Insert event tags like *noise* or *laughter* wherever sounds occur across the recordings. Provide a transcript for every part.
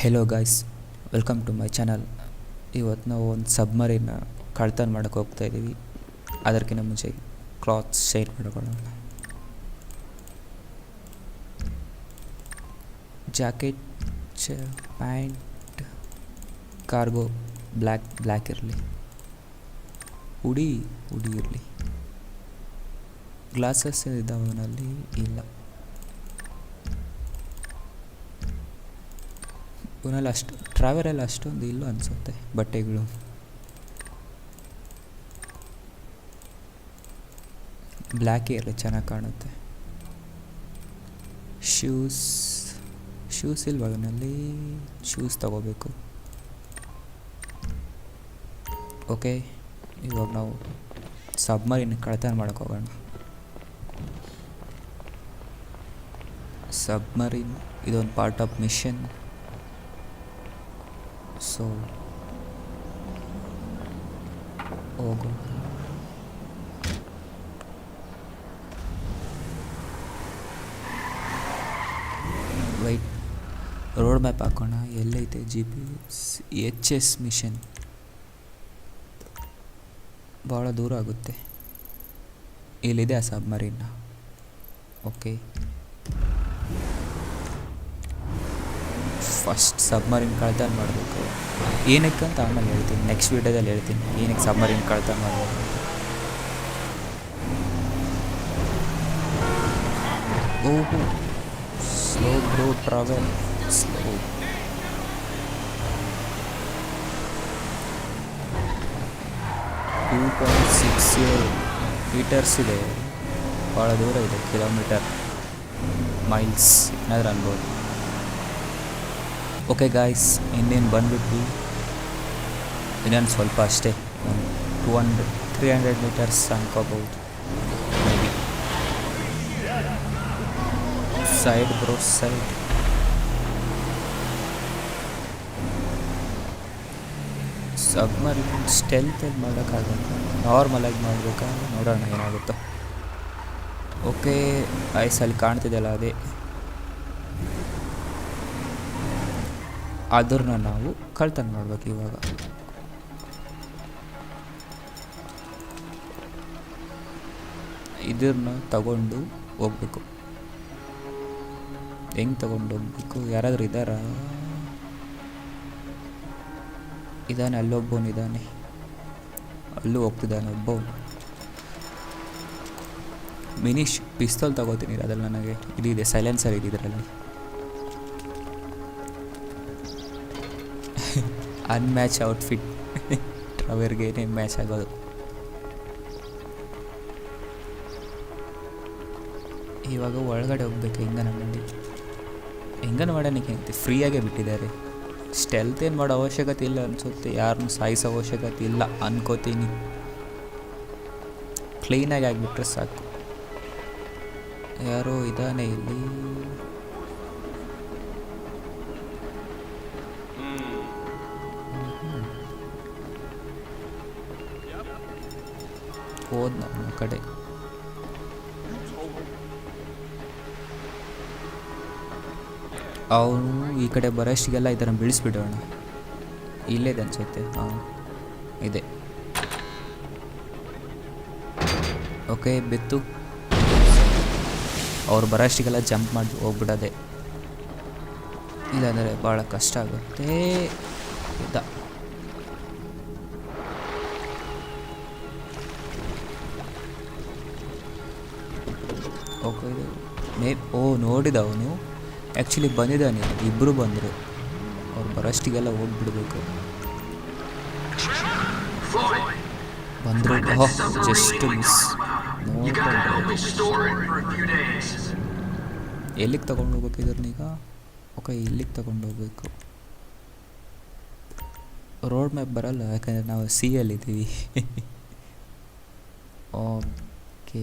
Hello guys welcome to my channel ಇವತ್ತು ನಾವು ಒಂದು ಸಬ್ಮರಿನ ಕಳ್ತನ ಮಾಡೋಕ್ಕೆ ಹೋಗ್ತಾ ಇದ್ದೀವಿ ಅದಕ್ಕಿಂತ ಮುಂಚೆ ಕ್ಲಾತ್ಸ್ ಶೇರ್ ಮಾಡ್ಕೊಳ್ಳೋಣ. Jacket pant cargo black black ಇರಲಿ. ಉಡಿ ಉಡಿ ಇರಲಿ. ಗ್ಲಾಸಸ್ ಇದ್ದಾವೆ ಅವನಲ್ಲಿ? ಇಲ್ಲ. ಇವನಲ್ಲಿ ಅಷ್ಟು ಟ್ರಾವೆಲಲ್ಲಿ ಅಷ್ಟೊಂದು ಇಲ್ಲ ಅನಿಸುತ್ತೆ ಬಟ್ಟೆಗಳು. ಬ್ಲ್ಯಾಕೇ ಇರಲಿ ಚೆನ್ನಾಗಿ ಕಾಣುತ್ತೆ. ಶೂಸ್ ಶೂಸ್ ಇಲ್ವಾಗನಲ್ಲಿ ಶೂಸ್ ತಗೋಬೇಕು. ಓಕೆ ಇವಾಗ ನಾವು ಸಬ್ಮರಿನ್ ಕಳ್ತನ ಮಾಡೋಕೆ ಹೋಗೋಣ. ಸಬ್ಮರಿನ್ ಇದೊಂದು ಪಾರ್ಟ್ ಆಫ್ ಮಿಷನ್ ಸೊ ಹೋಗು ವೈಟ್ ರೋಡ್ ಮ್ಯಾಪ್ ಹಾಕೋಣ. ಎಲ್ಲೈತೆ G P H S mission ಭಾಳ ದೂರ ಆಗುತ್ತೆ. ಇಲ್ಲಿದೆ ಆ ಸಬ್ಮರೀನ್ ಓಕೆ ಫಸ್ಟ್ ಸಬ್ಮರಿನ್ ಕಳ್ತನ ಮಾಡಬೇಕು. ಏನಕ್ಕೆ ಅಂತ ಆಮೇಲೆ ಹೇಳ್ತೀನಿ. ನೆಕ್ಸ್ಟ್ ವೀಡಿಯೋದಲ್ಲಿ ಹೇಳ್ತೀನಿ. ಏನಕ್ಕೆ ಸಬ್ಮರಿನ್ ಕಳ್ತನ ಮಾಡಬೇಕು ಓಹೋ slow bro travel slow two point six meters ಇದೆ. ಭಾಳ ದೂರ ಇದೆ ಕಿಲೋಮೀಟರ್ ಮೈಲ್ಸ್ ಏನಾದರೂ ಅನ್ಬೋದು. ಓಕೆ ಗಾಯ್ಸ್ ಇನ್ನೇನು ಬಂದ್ಬಿಟ್ಟು ಇನ್ನೊಂದು ಸ್ವಲ್ಪ ಅಷ್ಟೇ. ಒಂದು two hundred three hundred meters ಅನ್ಕೋಬಹುದು side bro side submarine ಸ್ಟೆಲ್ತಲ್ಲಿ ಮಾಡೋಕ್ಕಾಗಲ್ಲ. ನಾರ್ಮಲಾಗಿ ಮಾಡಬೇಕಾ ನೋಡೋಣ ಏನಾಗುತ್ತೋ. ಓಕೆ ಐಸಲ್ಲಿ ಕಾಣ್ತಿದೆಯಲ್ಲ ಅದೇ. ಅದನ್ನ ನಾವು ಕಳ್ತನ ಮಾಡ್ಬೇಕು ಇವಾಗ. ಇದನ್ನ ತಗೊಂಡು ಹೋಗ್ಬೇಕು. ಹೆಂಗ್ ತಗೊಂಡು ಹೋಗ್ಬೇಕು? ಯಾರಾದರೂ ಇದ್ದಾರಾ? ಇದ್ದಾನೆ ಅಲ್ಲೊಬ್ಬವನು ಇದಾನೆ. ಅಲ್ಲೂ ಹೋಗ್ತಿದ್ದಾನೆ ಒಬ್ಬ ಮಿನಿಶ್ ಪಿಸ್ತೋಲ್ ತಗೋತೀನಿ ಅದ್ರಲ್ಲಿ ನನಗೆ. ಇದಿದೆ ಸೈಲೆನ್ಸರ್ ಇದೆ ಅನ್ಮ್ಯಾಚ್ ಔಟ್ಫಿಟ್ ಟ್ರವರ್ಗೆ ಏನೇನು ಮ್ಯಾಚ್ ಆಗೋದು. ಇವಾಗ ಒಳಗಡೆ ಹೋಗ್ಬೇಕು ಹೆಂಗನಮಂಡಿ ಹೆಂಗನವಾಡನಿಗೆ ಹೆಂಗೆ ಫ್ರೀಯಾಗೇ ಬಿಟ್ಟಿದ್ದಾರೆ. ಸ್ಟೆಲ್ತ್ ಏನು ಮಾಡೋ ಅವಶ್ಯಕತೆ ಇಲ್ಲ ಅನ್ಸುತ್ತೆ. ಯಾರನ್ನು ಸಾಯಿಸೋ ಅವಶ್ಯಕತೆ ಇಲ್ಲ ಅನ್ಕೋತೀನಿ. ಕ್ಲೀನಾಗಿ ಆಗಿಬಿಟ್ರೆ ಸಾಕು. ಯಾರೋ ಇದ್ದಾನೆ ಇಲ್ಲಿ. ಹೋದ್ ನಮ್ಮ ಕಡೆ. ಅವನು ಈ ಕಡೆ ಬರೋಷ್ಟಿಗೆಲ್ಲ ಇದನ್ನು ಬಿಡಿಸ್ಬಿಡೋಣ ಇಲ್ಲೇ ಇದೆ ಅನ್ಸುತ್ತೆ. ಹಾಂ, ಇದೆ. ಓಕೆ, ಬಿತ್ತು. ಅವ್ರು ಬರೋಷ್ಟಿಗೆಲ್ಲ ಜಂಪ್ ಮಾಡಿ ಹೋಗ್ಬಿಡೋದೆ. ಇಲ್ಲಾಂದರೆ ಭಾಳ ಕಷ್ಟ ಆಗುತ್ತೆ. ಇದ್ದ ಓಕೆ ಮೇ, ಓ ನೋಡಿದ ಅವನು ಆ್ಯಕ್ಚುಲಿ ಬಂದಿದ್ದಾನೆ ಇಬ್ಬರು ಬಂದರು. ಅವ್ರು ಬರೋಷ್ಟಿಗೆಲ್ಲ ಹೋಗ್ಬಿಡ್ಬೇಕು. ಬಂದರು. ಜಸ್ಟ್ ಮಿಸ್ ಎಲ್ಲಿಗೆ ತಗೊಂಡು ಹೋಗ್ಬೇಕು ನೀಗ ಓಕೆ, ಇಲ್ಲಿಗೆ ತಗೊಂಡು ಹೋಗ್ಬೇಕು. ರೋಡ್ ಮ್ಯಾಪ್ ಬರಲ್ಲ, ಯಾಕಂದರೆ ನಾವು sea ಅಲ್ಲಿದ್ದೀವಿ *laughs* okay.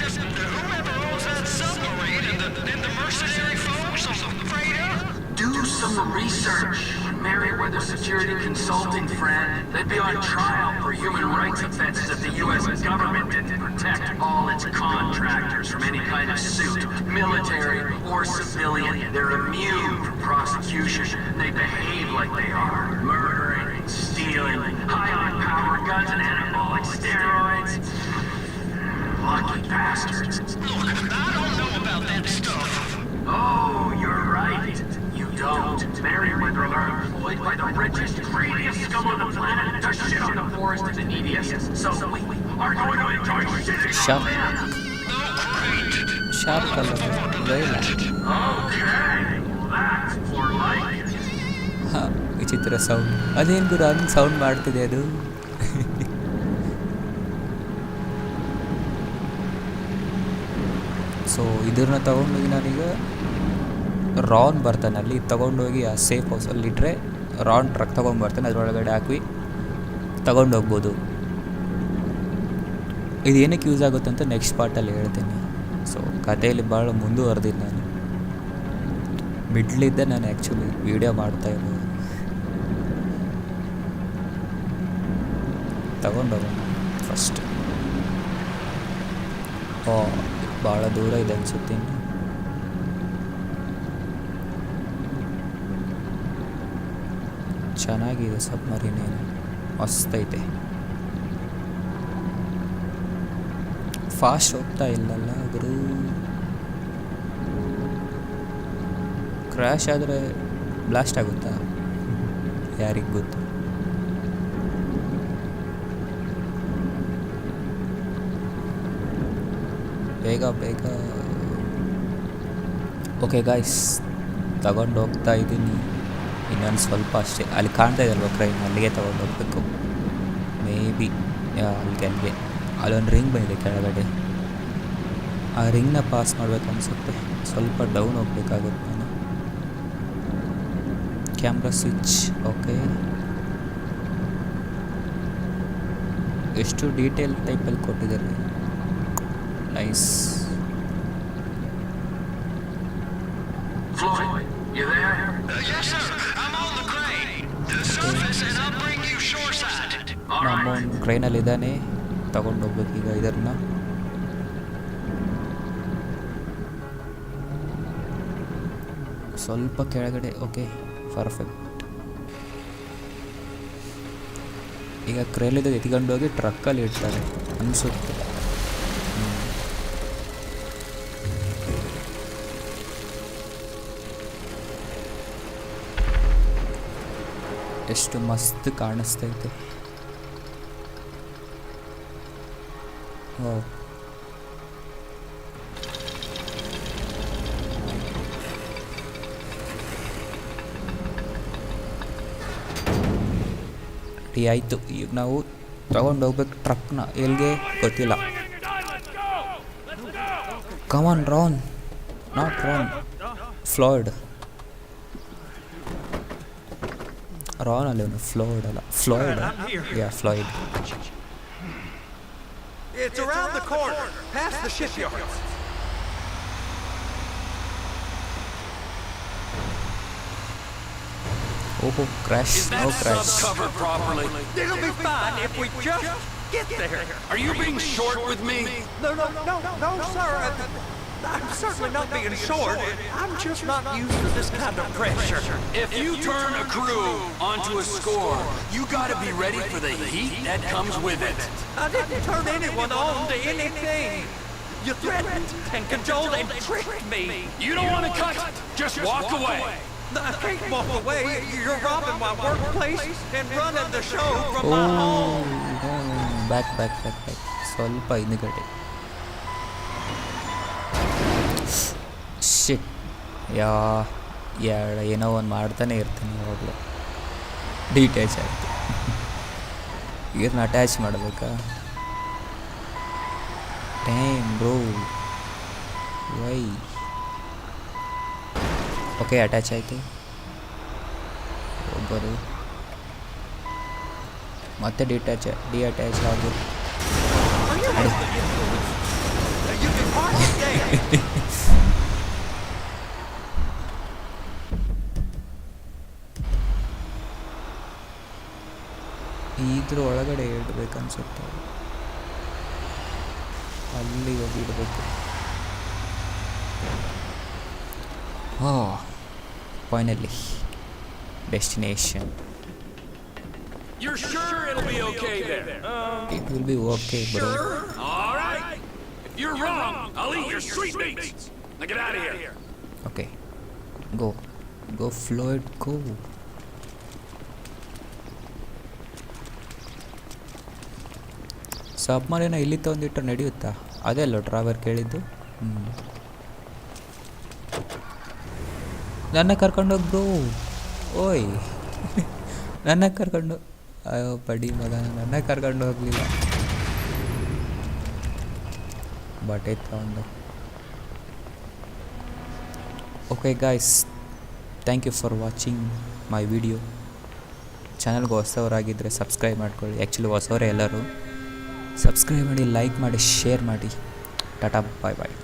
whoever owns that submarine and the, mercenary folks. Do some research. Meriwether Security Consulting, friend. They'd be on trial for human rights offenses if the U.S. government didn't protect all its contractors from any kind of suit, military or civilian. They're immune from prosecution. They behave like they are. Murdering, stealing, high on power guns and anabolic steroids. Lucky bastards. Look, I don't know about that stuff. Oh, you're right. You don't. Merryweather are employed by the richest, greediest scum on the planet to shit on the poorest and the neediest. So we are going to enjoy shitting on them. Şapkalı böyle. విచిత్ర sound అదేం గురాని sound మాడుతుంది అది so ಇದನ್ನ ತೊಗೊಂಡೋಗಿ ನಾನೀಗ ರಾನ್ ಬರ್ತಾನೆ ಅಲ್ಲಿ ತೊಗೊಂಡೋಗಿ ಆ ಸೇಫ್ ಹೌಸಲ್ಲಿ ಇಟ್ಟರೆ ರಾನ್ ಟ್ರಕ್ ತೊಗೊಂಡ್ಬರ್ತಾನೆ, ಅದರೊಳಗಡೆ ಹಾಕಿ ತಗೊಂಡೋಗ್ಬೋದು. ಇದು ಏನಕ್ಕೆ ಯೂಸ್ ಆಗುತ್ತೆ ಅಂತ ನೆಕ್ಸ್ಟ್ ಪಾರ್ಟಲ್ಲಿ ಹೇಳ್ತೀನಿ. ಸೊ ಕಥೆಯಲ್ಲಿ ಭಾಳ ಮುಂದುವರೆದಿದ್ದು ನಾನು. ಮಿಡ್ಲಿದ್ದೆ ನಾನು ಆ್ಯಕ್ಚುಲಿ ವೀಡಿಯೋ ಮಾಡ್ತಾ ಇರೋದು. ತಗೊಂಡೋಗೋಣ ಫಸ್ಟ್ ಓ ಭಾಳ ದೂರ ಇದೆ ಅನ್ಸುತ್ತೆ ಚೆನ್ನಾಗಿದೆ ಸಬ್ಮರೀನ್ ಏನು. ಮಸ್ತೈತೆ. ಫಾಸ್ಟ್ ಹೋಗ್ತಾ ಇಲ್ಲಲ್ಲ ಗುರು. ಕ್ರ್ಯಾಶ್ ಆದರೆ ಬ್ಲಾಸ್ಟ್ ಆಗುತ್ತಾ? ಯಾರಿಗೆ ಗೊತ್ತು? ಬೇಗ ಬೇಗ. ಓಕೆ ಗಾಯ್ಸ್ ತಗೊಂಡು ಹೋಗ್ತಾ ಇದ್ದೀನಿ. ಇನ್ನೊಂದು ಸ್ವಲ್ಪ ಅಷ್ಟೇ. ಅಲ್ಲಿ ಕಾಣ್ತಾ ಇದಲ್ವ ಕ್ರೈಮ್ ಅಲ್ಲಿಗೆ ತಗೊಂಡು ಹೋಗ್ಬೇಕು. ಮೇ ಬಿ ಅಲ್ಲಿಗೆ ಅಲ್ಲಿಗೆ. ಅಲ್ಲೊಂದು ರಿಂಗ್ ಬಂದಿದೆ ಕೆಳಗಡೆ. ಆ ರಿಂಗ್ನ ಪಾಸ್ ಮಾಡಬೇಕು ಅನಿಸುತ್ತೆ. ಸ್ವಲ್ಪ ಡೌನ್ ಹೋಗ್ಬೇಕಾಗುತ್ತೆ ನಾನು ಕ್ಯಾಮ್ರಾ ಸ್ವಿಚ್ ಓಕೆ ಎಷ್ಟು ಡೀಟೇಲ್ ಟೈಪಲ್ಲಿ ಕೊಟ್ಟಿದ್ದಾರೆ? Nice Floyd, you there? Uh, yes, sir. I'm on the crane. The surface, and I'll bring you shoreside. All ನಮ್ಮ right. ಟ್ರೈನಲ್ಲಿದ್ದಾನೆ ತಗೊಂಡು ಹೋಗ್ಬೇಕು ಈಗ ಇದನ್ನ ಸ್ವಲ್ಪ ಕೆಳಗಡೆ ಓಕೆ ಪರ್ಫೆಕ್ಟ್ ಈಗ ಕ್ರೇಲಿದ ಎತ್ಕೊಂಡು ಹೋಗಿ ಟ್ರಕ್ಕಲ್ಲಿ ಇಡ್ತಾರೆ ಅನಿಸುತ್ತೆ ಎಷ್ಟು ಮಸ್ತ್ ಕಾಣಿಸ್ತೈತೆ ಓ ಆಯಿತು. ಈಗ ನಾವು ತಗೊಂಡು ಹೋಗ್ಬೇಕು ಟ್ರಕ್ನ ಎಲ್ಲಿಗೆ ಗೊತ್ತಿಲ್ಲ. Come on Ron not Ron Floyd ರಾನ್ ಅಲ್ಲಿ ಅವನು ಫ್ಲೋಯ್ಡ್ ಅಲ್ಲ Floyd yeah Floyd It's around the corner, past the shipyards. ಓಹೋ crash no crash covered properly? It'll be fine if we just get there. Are you being short with me? No, no, no, no, sir. I- I'm certainly not being short. I'm just not used to this kind of pressure. If you turn a crew onto a score, you gotta be ready for the heat that comes with it. I didn't turn anyone on to anything. You threatened and cajoled and tricked me. You don't wanna cut? Just walk away. I can't walk away. You're robbing my workplace and running the show from oh my home. Back back back back ಸ್ವಲ್ಪ ಹಿಂದ್ಗಡೆ ಶಿಟ್ ಯಾ ಯಾ ಏನೋ ಒಂದು ಮಾಡ್ತಾನೆ ಇರ್ತೀನಿ ಯಾವಾಗಲೂ detach ಆಯಿತು. ಇದನ್ನ attach ಮಾಡಬೇಕಾ? Time bro why okay attach ಆಯಿತು. ಹೋಗೋದು ಮತ್ತೆ ಡಿಟ್ಯಾಚ್ ಡಿ ಅಟ್ಯಾಚ್ ಆಗೋದು ಇದ್ರ ಒಳಗಡೆ ಇಡಬೇಕನ್ಸುತ್ತೆ ಅಲ್ಲಿ ಹೋಗಿ ಇಡಬೇಕು ಹಾ finally destination You're sure it'll be okay there? Uh, it will be okay bro all right. If you're wrong, I'll eat your sweet meats. Now get out of here. Okay go go Floyd go ಸಬ್ಮರಿನ ಇಲ್ಲಿ ತಂದಿಟ್ಟು ನಡೆಯುತ್ತಾ? ಅದೇ ಅಲ್ಲೋ driver ಕೇಳಿದ್ದು. ಹ್ಞೂ ನನ್ನ ಕರ್ಕೊಂಡೋಗಿ ಬ್ರೋ ಓಯ್. *laughs* ನನ್ನ ಕರ್ಕೊಂಡು ಅಯ್ಯೋ ಬಡಿ ಮಗ ನನ್ನ ಕರ್ಕೊಂಡು ಹೋಗಲಿಲ್ಲ. ಬಟ್ಟೆ ಒಂದು okay guys thank you for watching my video ಚಾನಲ್ಗೆ ಹೊಸವರಾಗಿದ್ದರೆ ಸಬ್ಸ್ಕ್ರೈಬ್ ಮಾಡ್ಕೊಳ್ಳಿ. ಆ್ಯಕ್ಚುಲಿ ಹೊಸವರೇ ಎಲ್ಲರೂ. ಸಬ್ಸ್ಕ್ರೈಬ್ ಮಾಡಿ ಲೈಕ್ ಮಾಡಿ ಶೇರ್ ಮಾಡಿ. ಟಾಟಾ ಬಾಯ್ ಬಾಯ್